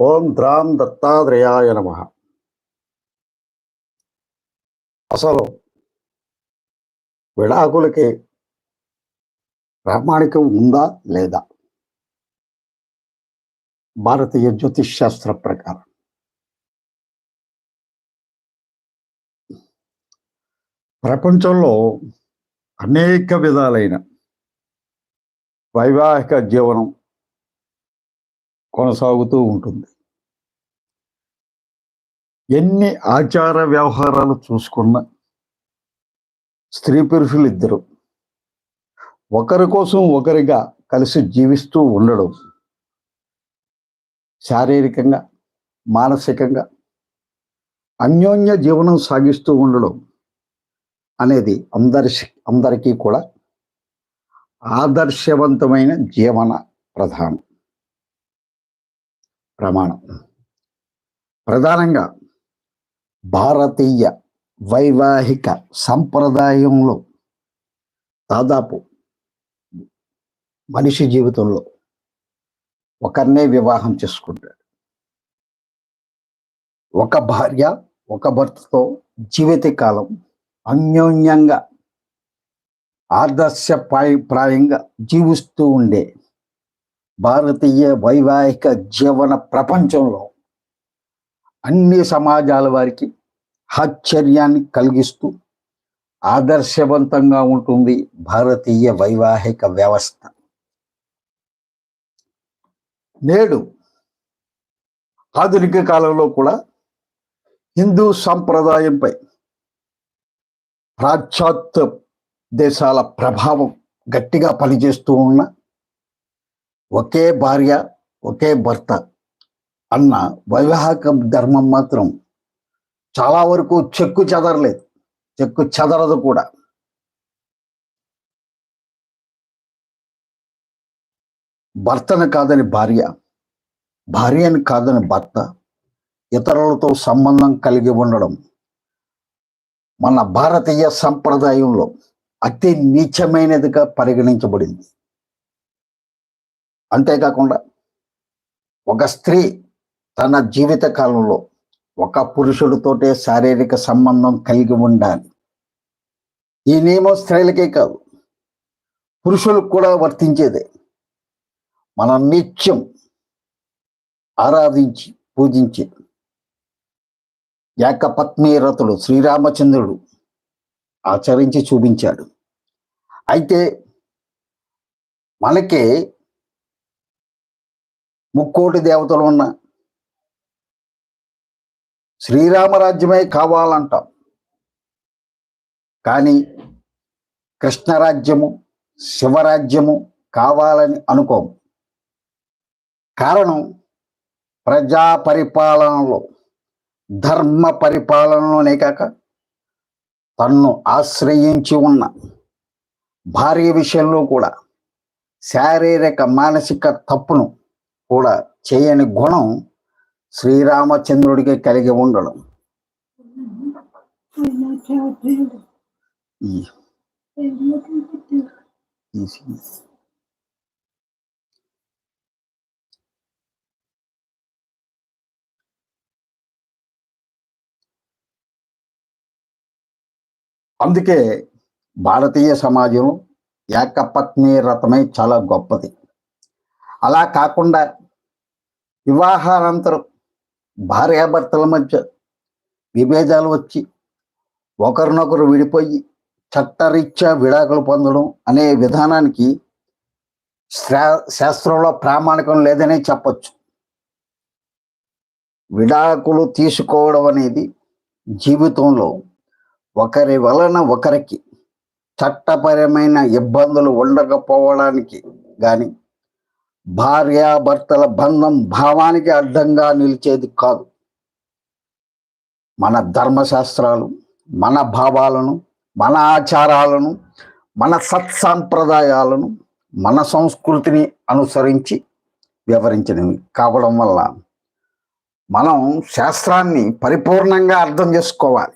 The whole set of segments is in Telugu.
ఓం ద్రాం దత్తాత్రేయాయ నమ. అసలు విడాకులకి ప్రామాణికం ఉందా లేదా? భారతీయ జ్యోతిష్ శాస్త్ర ప్రకారం. ప్రపంచంలో అనేక విధాలైన వైవాహిక జీవనం కొనసాగుతూ ఉంటుంది. ఎన్ని ఆచార వ్యవహారాలు చూసుకున్నా స్త్రీ పురుషులు ఇద్దరు. ఒకరి కోసం ఒకరిగా కలిసి జీవిస్తూ ఉండడం శారీరకంగా మానసికంగా అన్యోన్య జీవనం సాగిస్తూ ఉండడం అనేది అందరి అందరికీ కూడా ఆదర్శవంతమైన జీవన ప్రధానం. ప్రమాణం. ప్రధానంగా భారతీయ వైవాహిక సంప్రదాయంలో దాదాపు మనిషి జీవితంలో ఒకరినే వివాహం చేసుకుంటాడు. ఒక భార్య ఒక భర్తతో జీవితకాలం అన్యోన్యంగా ఆదర్శప్రాయ ప్రాయంగా జీవిస్తూ ఉండే భారతీయ వైవాహిక జీవన ప్రపంచంలో అన్ని సమాజాల వారికి ఆశ్చర్యాన్ని కలిగిస్తూ ఆదర్శవంతంగా ఉంటుంది భారతీయ వైవాహిక వ్యవస్థ. నేడు ఆధునిక కాలంలో కూడా హిందూ సంప్రదాయంపై పాశ్చాత్య దేశాల ప్రభావం గట్టిగా పనిచేస్తూ ఉన్న ఒకే భార్య ఒకే భర్త అన్న వైవాహిక ధర్మం మాత్రం చాలా వరకు చెక్కు చెదరలేదు. చెక్కు చెదరదు కూడా. భర్తను కాదని భార్య భార్యను కాదని భర్త ఇతరులతో సంబంధం కలిగి ఉండడం మన భారతీయ సంప్రదాయంలో అతి నీచమైనదిగా పరిగణించబడింది. అంతేకాకుండా ఒక స్త్రీ తన జీవిత కాలంలో ఒక పురుషుడితోటే శారీరక సంబంధం కలిగి ఉండాలి. ఈ నియమం స్త్రీలకే కాదు పురుషులకు కూడా వర్తించేదే. మనం నిత్యం ఆరాధించి పూజించి ఏకపత్ని శ్రీరామచంద్రుడు ఆచరించి చూపించాడు. అయితే మనకి ముక్కోటి దేవతలు ఉన్న శ్రీరామరాజ్యమే కావాలంటాం. కానీ కృష్ణరాజ్యము శివరాజ్యము కావాలని అనుకోము కారణం ప్రజా పరిపాలనలో ధర్మ పరిపాలనలోనే కాక తన్ను ఆశ్రయించి ఉన్న భార్య విషయంలో కూడా శారీరక మానసిక తప్పును కూడా చేయని గుణం శ్రీరామచంద్రుడికి కలిగి ఉండడం. ఈ అందుకే భారతీయ సమాజం ఏకపత్ని రథమై చాలా గొప్పది. అలా కాకుండా వివాహానంతరం భార్యాభర్తల మధ్య విభేదాలు వచ్చి ఒకరినొకరు విడిపోయి చట్టరీత్యా విడాకులు పొందడం అనే విధానానికి శాస్త్రంలో ప్రామాణికం లేదనే చెప్పచ్చు. విడాకులు తీసుకోవడం అనేది జీవితంలో ఒకరి వలన ఒకరికి చట్టపరమైన ఇబ్బందులు ఉండకపోవడానికి కానీ భార్యాభర్తల బంధం భావానికి అడ్డంగా నిలిచేది కాదు. మన ధర్మశాస్త్రాలు మన భావాలను మన ఆచారాలను మన సత్సాంప్రదాయాలను మన సంస్కృతిని అనుసరించి వివరించినవి కావడం వల్ల మనం శాస్త్రాన్ని పరిపూర్ణంగా అర్థం చేసుకోవాలి.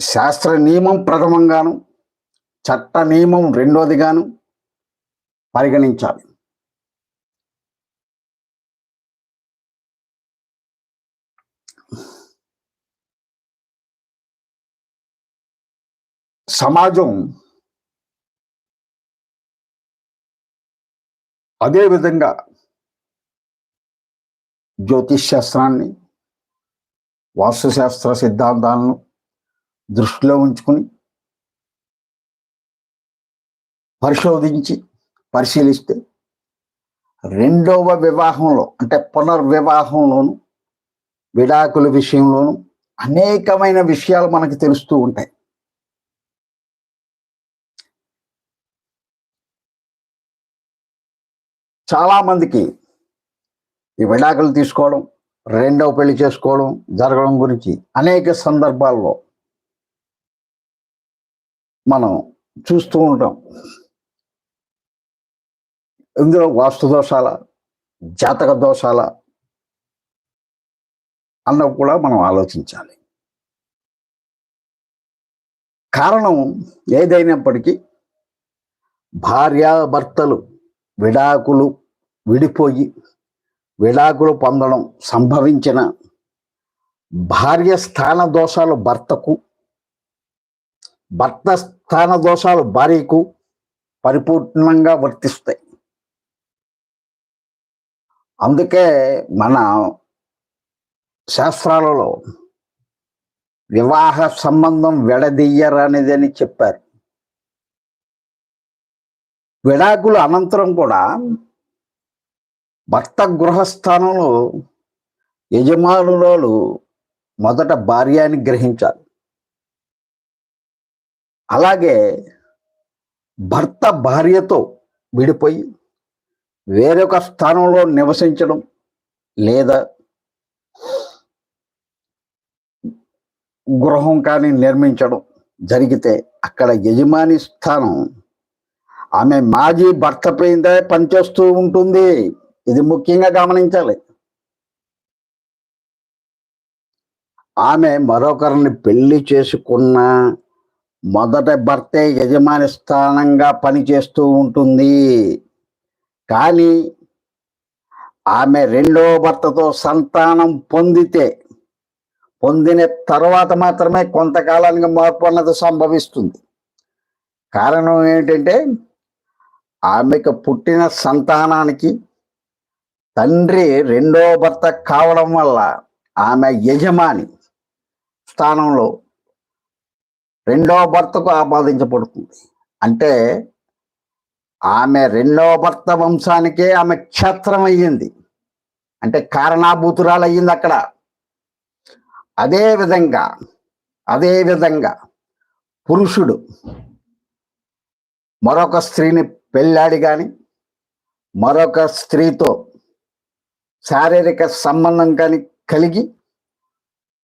శాస్త్ర నియమం ప్రథమంగాను చట్ట నియమం రెండోదిగాను పరిగణించాలి. సమాజం అదేవిధంగా జ్యోతిష్ శాస్త్రాన్ని వాస్తుశాస్త్ర సిద్ధాంతాలను దృష్టిలో ఉంచుకుని పరిశోధించి పరిశీలిస్తే రెండవ వివాహంలో అంటే పునర్వివాహంలోను విడాకుల విషయంలోను అనేకమైన విషయాలు మనకు తెలుస్తూ ఉంటాయి. చాలా మందికి ఈ విడాకులు తీసుకోవడం రెండవ పెళ్ళి చేసుకోవడం జరగడం గురించి అనేక సందర్భాల్లో మనం చూస్తూ ఉంటాం. ఇందులో వాస్తు దోషాల జాతక దోషాల అన్నవి కూడా మనం ఆలోచించాలి. కారణం ఏదైనప్పటికీ భార్యాభర్తలు విడాకులు విడిపోయి విడాకులు పొందడం సంభవించిన భార్య స్థాన దోషాలు భర్తకు భర్త స్థాన దోషాలు భార్యకు పరిపూర్ణంగా వర్తిస్తాయి. అందుకే మన శాస్త్రాలలో వివాహ సంబంధం విడదీయరనేదని చెప్పారు. విడాకుల అనంతరం కూడా భర్త గృహస్థానంలో యజమానురాలు మొదట భార్యాన్ని గ్రహించాలి. అలాగే భర్త భార్యతో విడిపోయి వేరొక స్థానంలో నివసించడం లేదా గృహం కానీ నిర్మించడం జరిగితే అక్కడ యజమాని స్థానం. ఆమె మాజీ భర్త పైన పనిచేస్తూ ఉంటుంది. ఇది ముఖ్యంగా గమనించాలి. ఆమె మరొకరిని పెళ్ళి చేసుకున్న మొదట భర్తే యజమాని స్థానంగా పనిచేస్తూ ఉంటుంది. కానీ ఆమె రెండో భర్తతో సంతానం పొందితే పొందిన తర్వాత మాత్రమే కొంతకాలానికి మార్పు అన్నది సంభవిస్తుంది. కారణం ఏంటంటే ఆమెకు పుట్టిన సంతానానికి తండ్రి రెండో భర్త కావడం వల్ల ఆమె యజమాని స్థానంలో రెండో భర్తకు ఆపాదించబడుతుంది. అంటే ఆమె రెండవ భర్త వంశానికే ఆమె క్షేత్రం అయ్యింది అంటే కారణాభూతురాలు అయ్యింది అక్కడ. అదే విధంగా అదే విధంగా పురుషుడు మరొక స్త్రీని పెళ్ళాడి కానీ మరొక స్త్రీతో శారీరక సంబంధం కానీ కలిగి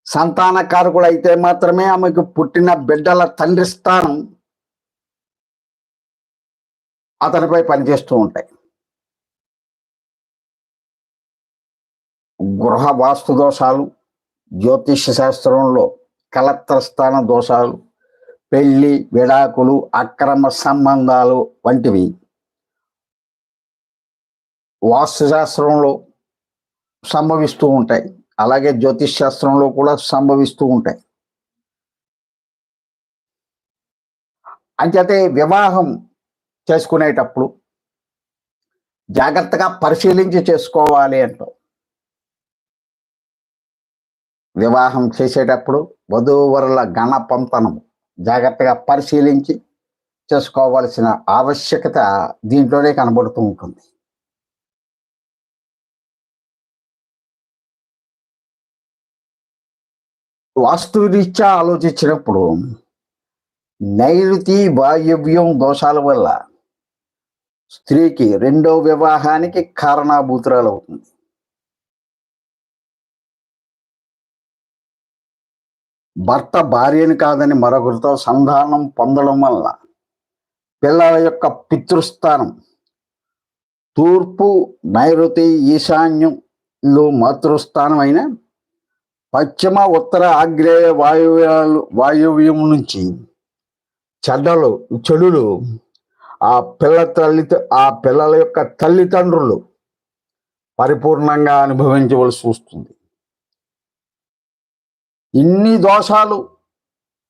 సంతానకారకుడు అయితే మాత్రమే ఆమెకు పుట్టిన బిడ్డల తండ్రి స్థానం అతనిపై పనిచేస్తూ ఉంటాయి. గృహ వాస్తు దోషాలు జ్యోతిష శాస్త్రంలో కలత్ర స్థాన దోషాలు పెళ్ళి విడాకులు అక్రమ సంబంధాలు వంటివి. వాస్తుశాస్త్రంలో సంభవిస్తూ ఉంటాయి. అలాగే జ్యోతిష్ శాస్త్రంలో కూడా సంభవిస్తూ ఉంటాయి. అంచేతే వివాహం చేసుకునేటప్పుడు జాగ్రత్తగా పరిశీలించి చేసుకోవాలి అంటూ వివాహం చేసేటప్పుడు వధూవరుల గణపంతనం జాగ్రత్తగా పరిశీలించి చేసుకోవాల్సిన ఆవశ్యకత దీంట్లోనే కనబడుతూ ఉంటుంది. వాస్తురీత్యా ఆలోచించినప్పుడు నైరుతి వాయువ్యం దోషాల వల్ల స్త్రీకి రెండో వివాహానికి కారణాభూతురాలు అవుతుంది. భర్త భార్యని కాదని మరొకరితో సంధానం పొందడం వల్ల పిల్లల యొక్క పితృస్థానం తూర్పు నైరుతి ఈశాన్యంలో మాతృస్థానం అయిన పశ్చిమ ఉత్తర ఆగ్నేయ వాయువ్యాలు వాయువ్యం నుంచి చెడ్డలు చెడులు ఆ పిల్ల తల్లి ఆ పిల్లల యొక్క తల్లిదండ్రులు పరిపూర్ణంగా అనుభవించవలసి వస్తుంది. ఇన్ని దోషాలు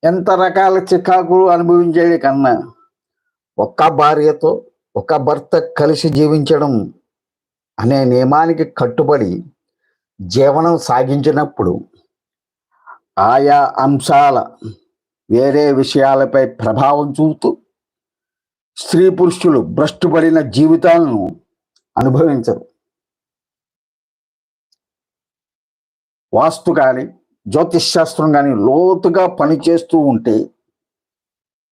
ఎంత రకాల చికాకులు అనుభవించేది కన్నా ఒక్క భార్యతో ఒక భర్త కలిసి జీవించడం అనే నియమానికి కట్టుబడి జీవనం సాగించినప్పుడు ఆయా అంశాల వేరే విషయాలపై ప్రభావం చూపుతూ స్త్రీ పురుషులు భ్రష్టుపడిన జీవితాలను అనుభవించరు. వాస్తు కానీ జ్యోతిష్ శాస్త్రం కానీ లోతుగా పనిచేస్తూ ఉంటే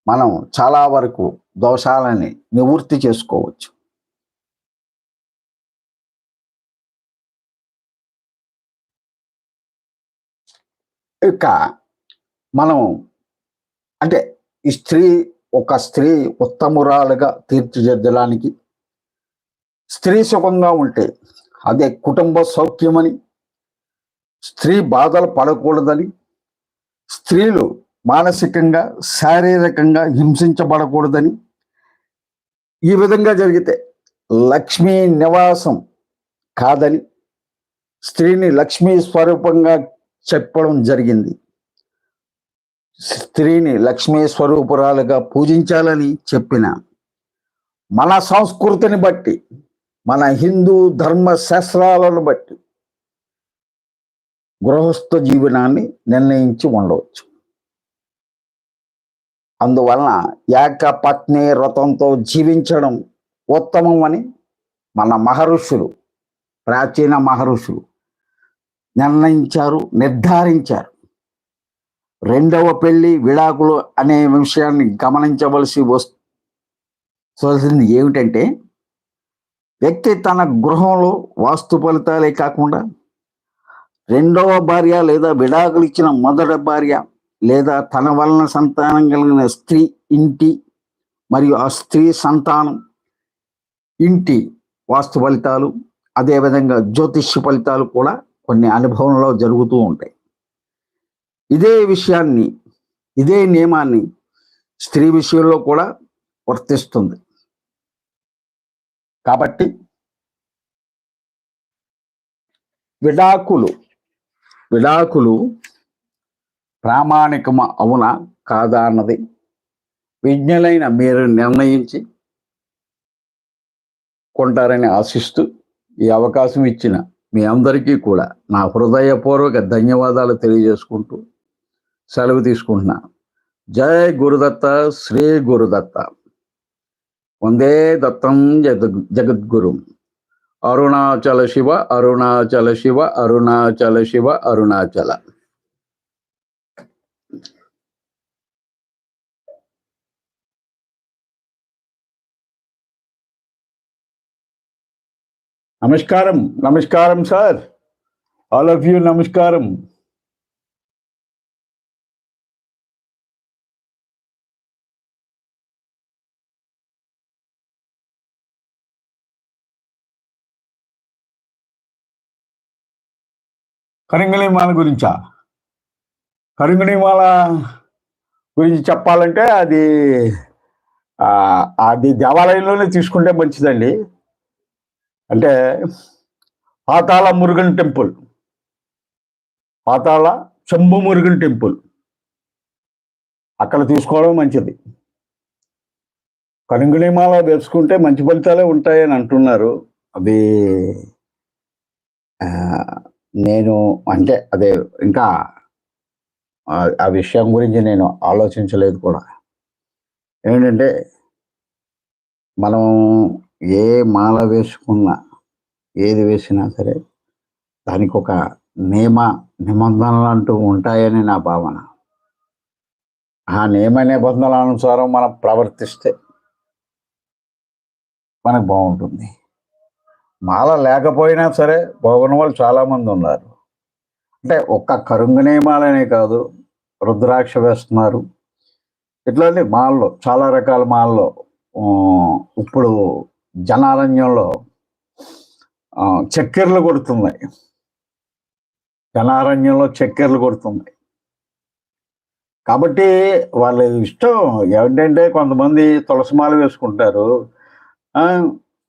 మనం చాలా వరకు దోషాలని నివృత్తి చేసుకోవచ్చు. ఇక మనం అంటే ఈ స్త్రీ ఒక స్త్రీ ఉత్తమురాలుగా తీర్చిదిద్దడానికి స్త్రీ సుఖంగా ఉంటే అదే కుటుంబ సౌఖ్యమని స్త్రీ బాధలు పడకూడదని స్త్రీలు మానసికంగా శారీరకంగా హింసించబడకూడదని ఈ విధంగా జరిగితే లక్ష్మీ నివాసం కాదని స్త్రీని లక్ష్మీ స్వరూపంగా చెప్పడం జరిగింది. స్త్రీని లక్ష్మీ స్వరూపురాలుగా పూజించాలని చెప్పిన మన సంస్కృతిని బట్టి మన హిందూ ధర్మ శాస్త్రాలను బట్టి గృహస్థ జీవనాన్ని నిర్ణయించి ఉండవచ్చు. అందువలన ఏకపత్ని వ్రతంతో జీవించడం ఉత్తమం అని మన మహర్షులు ప్రాచీన మహర్షులు నిర్ణయించారు నిర్ధారించారు. రెండవ పెళ్ళి విడాకులు అనే విషయాన్ని గమనించవలసి వస్తుంది ఏమిటంటే వ్యక్తి తన గృహంలో వాస్తు ఫలితాలే కాకుండా రెండవ భార్య లేదా విడాకులు ఇచ్చిన మొదటి భార్య లేదా తన వలన సంతానం కలిగిన స్త్రీ ఇంటి మరియు ఆ స్త్రీ సంతానం ఇంటి వాస్తు ఫలితాలు అదేవిధంగా జ్యోతిష్య ఫలితాలు కూడా కొన్ని అనుభవంలో జరుగుతూ ఉంటాయి. ఇదే విషయాన్ని ఇదే నియమాన్ని స్త్రీ విషయంలో కూడా వర్తిస్తుంది. కాబట్టి విడాకులు విడాకులు ప్రామాణికమ అవునా కాదా అన్నది విజ్ఞులైన మీరు నిర్ణయించి కొంటారని ఆశిస్తూ ఈ అవకాశం ఇచ్చిన మీ అందరికీ కూడా నా హృదయపూర్వక ధన్యవాదాలు తెలియజేసుకుంటూ సెలవు తీసుకుంటున్నా. జై గురుదత్త శ్రీ గురుదత్త. వందే దత్తం జగద్ జగద్గురు. అరుణాచల శివ అరుణాచల శివ అరుణాచల శివ అరుణాచల. నమస్కారం నమస్కారం సార్. ఆల్ ఆఫ్ యూ నమస్కారం. కరింగళీమాల గురించా? కరింగళీమాల గురించి చెప్పాలంటే అది అది దేవాలయంలోనే తీసుకుంటే మంచిదండి. అంటే పాతాళ మురుగన్ టెంపుల్. పాతాళ శంభు మురుగన్ టెంపుల్. అక్కడ తీసుకోవడం మంచిది. కరింగళిమాల వేసుకుంటే మంచి ఫలితాలే ఉంటాయని అంటున్నారు. అది నేను అంటే అదే ఇంకా ఆ- విషయం గురించి నేను ఆలోచించలేదు కూడా. ఏంటంటే మనం ఏ మాల వేసుకున్నా ఏది వేసినా సరే దానికి ఒక నియమ నిబంధనలు అంటూ ఉంటాయని నా భావన. ఆ నియమ నిబంధనల అనుసారం మనం ప్రవర్తిస్తే మనకు బాగుంటుంది. మాల లేకపోయినా సరే బాగున్న వాళ్ళు చాలా మంది ఉన్నారు. అంటే ఒక్క కరుంగనే మాలనే కాదు రుద్రాక్ష వేస్తున్నారు. ఇట్లాంటి మాల్లో చాలా రకాల మాల్లో ఇప్పుడు జనారణ్యంలో చక్కెరలు కొడుతున్నాయి. జనారణ్యంలో చక్కెరలు కొడుతున్నాయి. కాబట్టి వాళ్ళ ఇష్టం ఏంటంటే కొంతమంది తులసిమాల వేసుకుంటారు.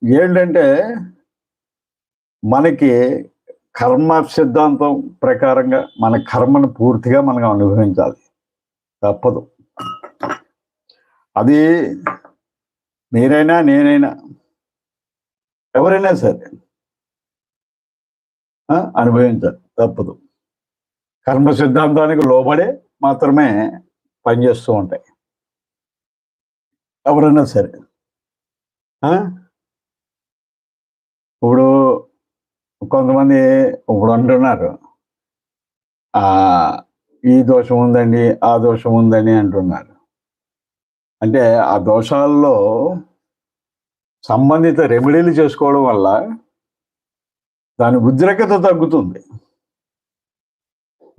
ఏంటంటే మనకి కర్మ సిద్ధాంతం ప్రకారంగా మన కర్మను పూర్తిగా మనం అనుభవించాలి. తప్పదు. అది మీరైనా నేనైనా ఎవరైనా సరే అనుభవించాలి. తప్పదు. కర్మ సిద్ధాంతానికి లోబడే మాత్రమే పనిచేస్తూ ఉంటాయి. ఎవరైనా సరే. ఇప్పుడు కొంతమంది ఇప్పుడు అంటున్నారు. ఆ ఈ దోషం ఉందండి ఆ దోషం ఉందని అంటున్నారు. అంటే ఆ దోషాల్లో సంబంధిత రెమెడీలు చేసుకోవడం వల్ల దాని ఉద్రేకత తగ్గుతుంది.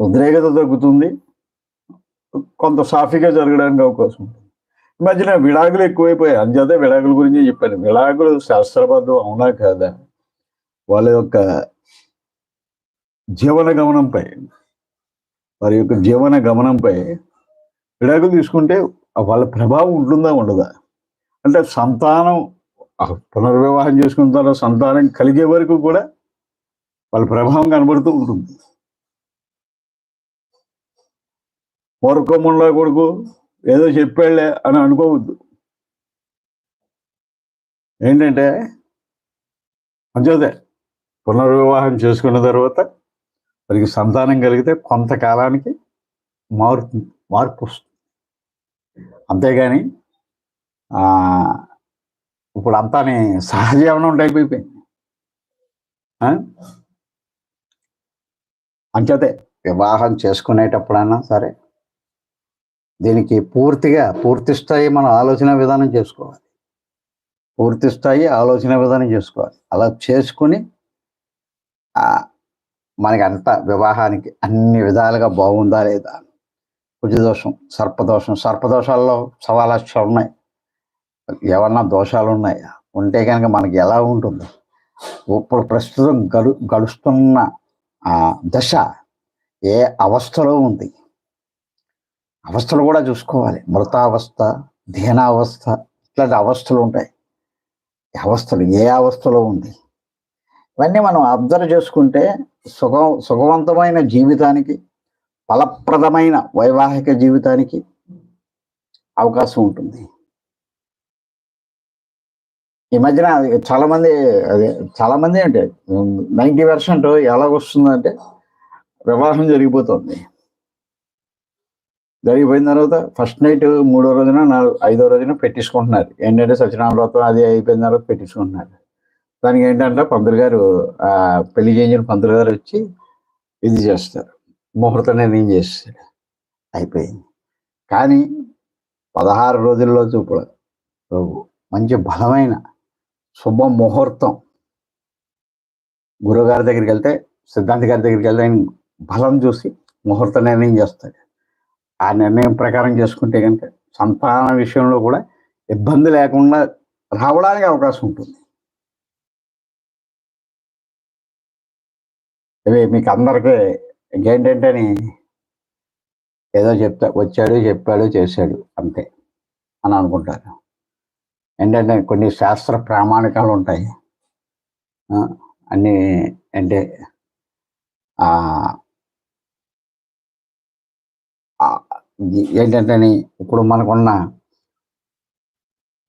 ఉద్రేకత తగ్గుతుంది. కొంత సాఫీగా జరగడానికి అవకాశం ఉంటుంది. ఈ మధ్యన విడాకులు ఎక్కువైపోయాయి. అంచేతే విడాకుల గురించి చెప్పాను. విడాకులు శాస్త్రబద్ధం అవునా కాదా? వాళ్ళ యొక్క జీవన గమనంపై వారి యొక్క జీవన గమనంపై విడాకులు తీసుకుంటే వాళ్ళ ప్రభావం ఉంటుందా ఉండదా? అంటే సంతానం ఆ పునర్వివాహం చేసుకున్న తర్వాత సంతానం కలిగే వరకు కూడా వాళ్ళ ప్రభావం కనబడుతూ ఉంటుంది. మూర్ఖముండా కొడుకు ఏదో చెప్పాళ్ళే అని అనుకోవద్దు. ఏంటంటే అంచేదే పునర్వివాహం చేసుకున్న తర్వాత వారికి సంతానం కలిగితే కొంతకాలానికి మారుతుంది మార్పు వస్తుంది. అంతేగాని ఇప్పుడు అంతానే సహజీవనం టైప్ అయిపోయింది. అంచేతే వివాహం చేసుకునేటప్పుడైనా సరే దీనికి పూర్తిగా పూర్తి స్థాయి మనం ఆలోచన విధానం చేసుకోవాలి. పూర్తి స్థాయి ఆలోచన విధానం చేసుకోవాలి. అలా చేసుకుని మనకి అంత వివాహానికి అన్ని విధాలుగా బాగుందా లేదా? కుజదోషం సర్పదోషం సర్పదోషాల్లో సవా లక్షలు ఉన్నాయి. ఏమన్నా దోషాలు ఉన్నాయా? ఉంటే కనుక మనకి ఎలా ఉంటుంది? ఇప్పుడు ప్రస్తుతం గడు గడుస్తున్న ఆ దశ ఏ అవస్థలో ఉంది? అవస్థలు కూడా చూసుకోవాలి. మృతావస్థ దీనావస్థ ఇట్లాంటి అవస్థలు ఉంటాయి. అవస్థలు ఏ అవస్థలో ఉంది? ఇవన్నీ మనం అబ్జర్వ్ చేసుకుంటే సుఖ సుఖవంతమైన జీవితానికి ఫలప్రదమైన వైవాహిక జీవితానికి అవకాశం ఉంటుంది. ఈ మధ్యన అది అదే చాలామంది అంటే నైంటీ పర్సెంట్ ఎలాగొస్తుందంటే వివాహం జరిగిపోతుంది. జరిగిపోయిన తర్వాత ఫస్ట్ నైట్ మూడో రోజున నాలుగు ఐదో రోజున పెట్టించుకుంటున్నారు. ఏంటంటే సత్యనారాయణ వ్రతం అది అయిపోయిన తర్వాత పెట్టించుకుంటున్నారు. దానికి ఏంటంటే పంతులు గారు ఆ పెళ్ళి చేయించిన పంతులు గారు వచ్చి ఇది చేస్తారు. ముహూర్తం నిర్ణయం చేస్తాడు అయిపోయింది. కానీ పదహారు రోజుల్లో చూపుడు మంచి బలమైన శుభ ముహూర్తం. గురువుగారి దగ్గరికి వెళ్తే సిద్ధాంతి గారి దగ్గరికి వెళ్తే ఆయన బలం చూసి ముహూర్త నిర్ణయం చేస్తాడు? ఆ నిర్ణయం ప్రకారం చేసుకుంటే కనుక సంతాన విషయంలో కూడా ఇబ్బంది లేకుండా రావడానికి అవకాశం ఉంటుంది. ఇవి మీకు అందరికీ ఇంకేంటంటే ఏదో చెప్తా వచ్చాడు చెప్పాడు చేశాడు అంతే అని అనుకుంటారు. ఏంటంటే కొన్ని శాస్త్ర ప్రామాణికాలు ఉంటాయి. అన్నీ అన్ని అంటే ఆ, ఏంటంటే ఇప్పుడు మనకున్న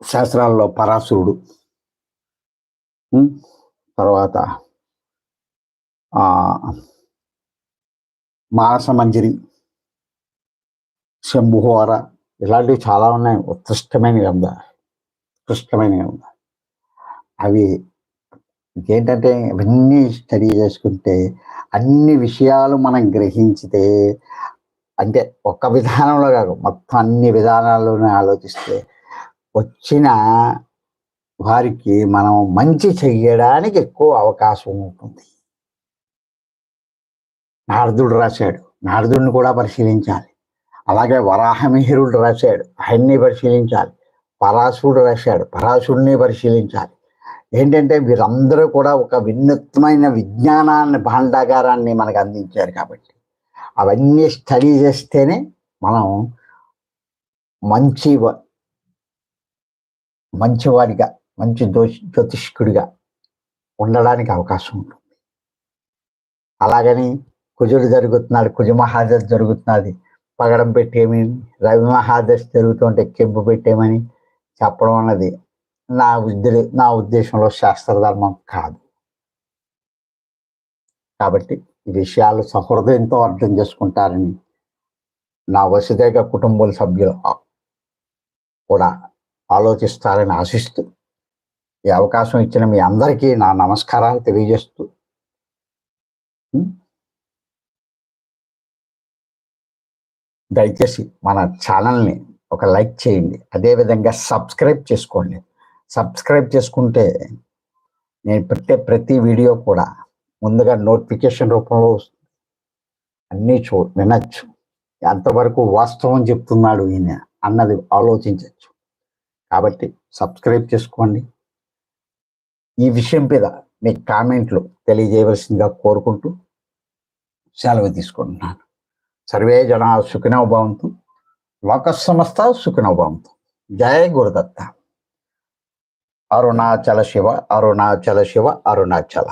శాస్త్రాల్లో పరాశురుడు తర్వాత మానసమంజరి శంభుహోర ఇలాంటివి చాలా ఉన్నాయి. ఉత్కృష్టమైన గ్రంథాలు ఉత్కృష్టమైన గ్రంథాలు అవి ఏంటంటే అవన్నీ స్టడీ చేసుకుంటే అన్ని విషయాలు మనం గ్రహించితే అంటే ఒక్క విధానంలో కాదు మొత్తం అన్ని విధానాల్లోనే ఆలోచిస్తే వచ్చిన వారికి మనం మంచి చెయ్యడానికి ఎక్కువ అవకాశం ఉంటుంది. నారదుడు రాశాడు. నారదుడిని కూడా పరిశీలించాలి. అలాగే వరాహమిహిరుడు రాశాడు. ఆయన్ని పరిశీలించాలి. పరాశుడు రాశాడు. పరాశుడిని పరిశీలించాలి. ఏంటంటే వీరందరూ కూడా ఒక వినూత్నమైన విజ్ఞానాన్ని భాండాగారాన్ని మనకు అందించారు కాబట్టి. అవన్నీ స్టడీ చేస్తేనే మనం మంచి వ- మంచివాడిగా మంచి జ్యోతిష్కుడిగా ఉండడానికి అవకాశం ఉంటుంది. అలాగని కుజుడు జరుగుతున్నాడు కుజ మహాదశ జరుగుతున్నది. పగడం పెట్టేమని రవి మహాదశ జరుగుతుంటే కెంపు పెట్టేమని చెప్పడం అన్నది నా ఉద్దే నా ఉద్దేశంలో శాస్త్రధర్మం కాదు. కాబట్టి ఈ విషయాలు సహృదయంతో అర్థం చేసుకుంటారని నా వసుదేక కుటుంబ సభ్యులు కూడా ఆలోచిస్తారని ఆశిస్తూ ఈ అవకాశం ఇచ్చిన మీ అందరికీ నా నమస్కారాలు తెలియజేస్తూ దయచేసి మన ఛానల్ని ఒక లైక్ చేయండి. అదేవిధంగా సబ్స్క్రైబ్ చేసుకోండి. సబ్స్క్రైబ్ చేసుకుంటే నేను పెట్టే ప్రతి వీడియో కూడా ముందుగా నోటిఫికేషన్ రూపంలో వస్తుంది. అన్నీ చూ వినచ్చు. ఎంతవరకు వాస్తవం చెప్తున్నాడు ఈయన అన్నది ఆలోచించవచ్చు కాబట్టి సబ్స్క్రైబ్ చేసుకోండి. ఈ విషయం మీద మీ కామెంట్లు తెలియజేయవలసిందిగా కోరుకుంటూ సెలవు తీసుకుంటున్నాను. సర్వే జన సుఖినో భవంతు. లోక సమస్త సుఖినో భవంతు. జయ గురుదత్త. అరుణాచల శివ అరుణాచల శివ అరుణాచల.